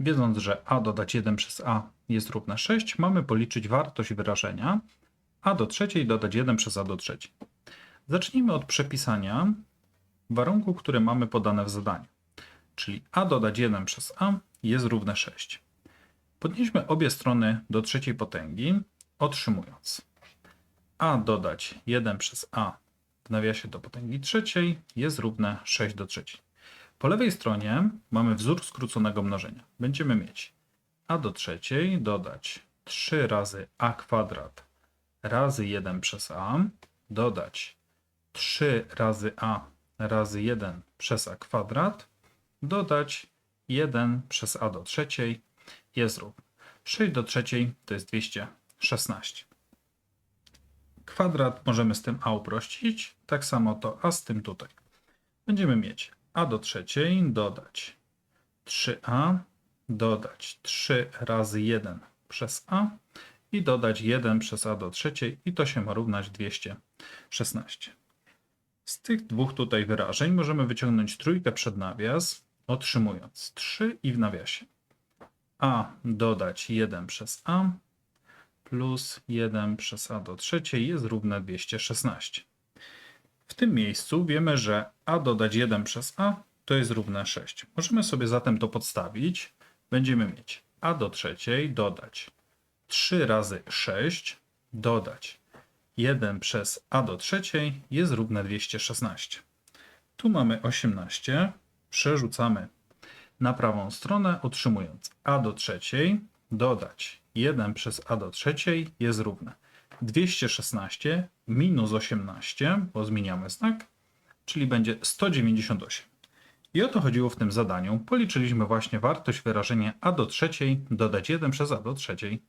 Wiedząc, że a dodać 1 przez a jest równe 6, mamy policzyć wartość wyrażenia a do trzeciej dodać 1 przez a do trzeciej. Zacznijmy od przepisania warunku, który mamy podane w zadaniu. Czyli a dodać 1 przez a jest równe 6. Podnieśmy obie strony do trzeciej potęgi, otrzymując a dodać 1 przez a w nawiasie do potęgi trzeciej jest równe 6 do trzeciej. Po lewej stronie mamy wzór skróconego mnożenia. Będziemy mieć a do trzeciej dodać 3 razy a kwadrat razy 1 przez a, dodać 3 razy a razy 1 przez a kwadrat, dodać 1 przez a do trzeciej jest równe. 6 do trzeciej to jest 216. Kwadrat możemy z tym a uprościć, tak samo to a z tym tutaj. Będziemy mieć a do trzeciej dodać 3a, dodać 3 razy 1 przez a i dodać 1 przez a do trzeciej i to się ma równać 216. Z tych dwóch tutaj wyrażeń możemy wyciągnąć trójkę przed nawias, otrzymując 3 i w nawiasie a dodać 1 przez a plus 1 przez a do trzeciej jest równe 216. W tym miejscu wiemy, że a dodać 1 przez a to jest równe 6. Możemy sobie zatem to podstawić. Będziemy mieć a do trzeciej dodać 3 razy 6 dodać 1 przez a do trzeciej jest równe 216. Tu mamy 18, przerzucamy na prawą stronę, otrzymując a do trzeciej dodać 1 przez a do trzeciej jest równe 216 minus 18, bo zmieniamy znak, czyli będzie 198. I o to chodziło w tym zadaniu. Policzyliśmy właśnie wartość wyrażenia a do trzeciej dodać 1 przez a do trzeciej.